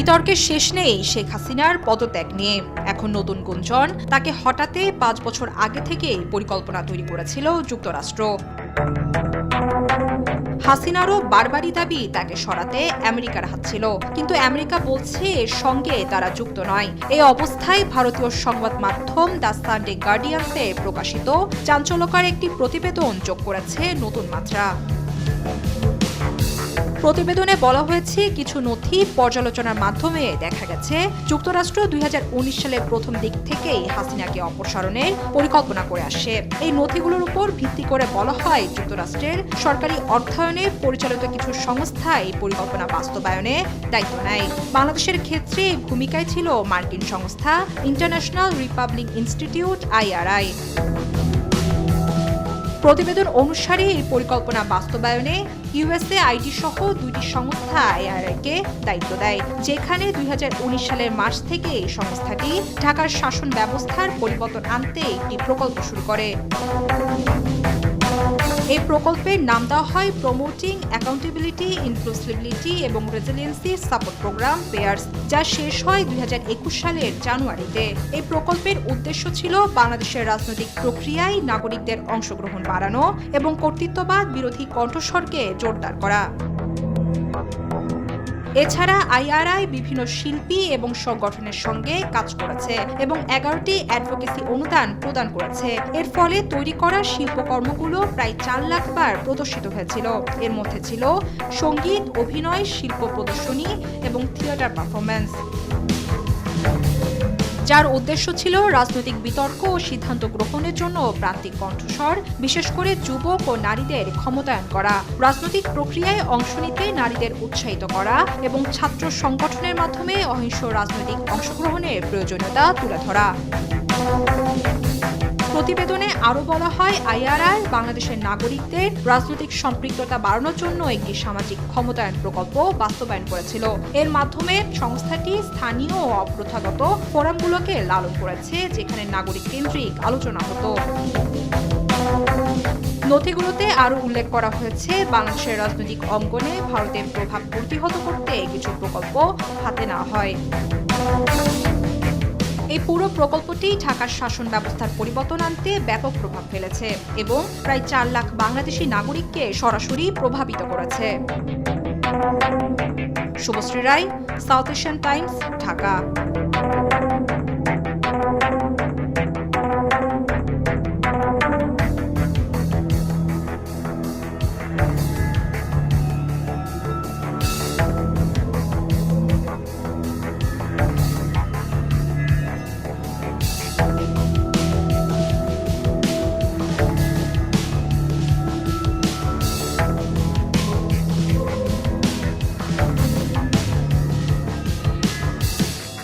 বিতর্কের শেষ নেই শেখ হাসিনার পদত্যাগ নিয়ে। এখন নতুন গুঞ্জন, তাকে হঠাতে পাঁচ বছর আগে থেকেই পরিকল্পনা তৈরি করেছিল যুক্তরাষ্ট্র। হাসিনারও বারবারই দাবি তাকে সরাতে আমেরিকার হাত ছিল। কিন্তু আমেরিকা বলছে এর সঙ্গে তারা যুক্ত নয়। এই অবস্থায় ভারতীয় সংবাদ মাধ্যম দ্য সানডে গার্ডিয়ান্সে প্রকাশিত চাঞ্চল্যকর একটি প্রতিবেদন যোগ করেছে নতুন মাত্রা। প্রতিবেদনে বলা হয়েছে, কিছু নথি পর্যালোচনার মাধ্যমে দেখা গেছে, যুক্তরাষ্ট্র দুই হাজার উনিশ সালের প্রথম দিক থেকেই হাসিনাকে অপসারণের পরিকল্পনা করে আসে। এই নথিগুলোর উপর ভিত্তি করে বলা হয়, যুক্তরাষ্ট্রের সরকারি অর্থায়নে পরিচালিত কিছু সংস্থা এই পরিকল্পনা বাস্তবায়নে দায়িত্ব নেয়। বাংলাদেশের ক্ষেত্রে ভূমিকায় ছিল মার্কিন সংস্থা ইন্টারন্যাশনাল রিপাবলিক ইনস্টিটিউট, আইআরআই। প্রতিবেদন অনুসারে এই পরিকল্পনা বাস্তবায়নে ইউএসএ, আইটি সহ দুইটি সংস্থা আইআরআইকে দায়িত্ব দেয়, যেখানে দুই হাজার উনিশ সালের মার্চ থেকে এই সংস্থাটি ঢাকার শাসন ব্যবস্থার পরিবর্তন আনতে একটি প্রকল্প শুরু করে। এই প্রকল্পের নাম দেওয়া হয় প্রমোটিং অ্যাকাউন্টেবিলিটি ইনক্লুসিভিলিটি এবং রেজিলিয়েন্সি সাপোর্ট প্রোগ্রাম পেয়ার্স যা শেষ হয় দুই হাজার একুশ সালের জানুয়ারিতে। এই প্রকল্পের উদ্দেশ্য ছিল বাংলাদেশের রাজনৈতিক প্রক্রিয়ায় নাগরিকদের অংশগ্রহণ বাড়ানো এবং কর্তৃত্ববাদ বিরোধী কণ্ঠস্বরকে জোরদার করা। এছাড়া আইআরআই বিভিন্ন শিল্পী এবং সংগঠনের সঙ্গে কাজ করেছে এবং এগারোটি অ্যাডভোকেসি অনুদান প্রদান করেছে। এর ফলে তৈরি করা শিল্পকর্মগুলো প্রায় চার লাখ বার প্রদর্শিত হয়েছিল। এর মধ্যে ছিল সংগীত, অভিনয়, শিল্প প্রদর্শনী এবং থিয়েটার পারফরম্যান্স যার উদ্দেশ্য ছিল রাজনৈতিক বিতর্ক ও সিদ্ধান্ত গ্রহণের জন্য প্রান্তিক কণ্ঠস্বর, বিশেষ করে যুবক ও নারীদের ক্ষমতায়ন করা, রাজনৈতিক প্রক্রিয়ায় অংশ নিতে নারীদের উৎসাহিত করা এবং ছাত্র সংগঠনের মাধ্যমে অহিংস রাজনৈতিক অংশগ্রহণের প্রয়োজনীয়তা তুলে ধরা। প্রতিবেদনে আরও বলা হয় আইআরআই বাংলাদেশের নাগরিকদের রাজনৈতিক সম্পৃক্ততা বাড়ানোর জন্য একটি সামাজিক ক্ষমতায়ন প্রকল্প বাস্তবায়ন করেছিল। এর মাধ্যমে সংস্থাটি স্থানীয় ও অপ্রথাগত ফোরামগুলোকে লালন করেছে, যেখানে নাগরিক কেন্দ্রিক আলোচনা হতো। নথিগুলোতে আরও উল্লেখ করা হয়েছে, বাংলাদেশের রাজনৈতিক অঙ্গনে ভারতের প্রভাব প্রতিহত করতে কিছু প্রকল্প হাতে নেওয়া হয়। এই পুরো প্রকল্পটি ঢাকার শাসন ব্যবস্থার পরিবর্তন আনতে ব্যাপক প্রভাব ফেলেছে এবং প্রায় চার লাখ বাংলাদেশি নাগরিককে সরাসরি প্রভাবিত করেছে। Shubhashree Roy, South Asian Times, Dhaka.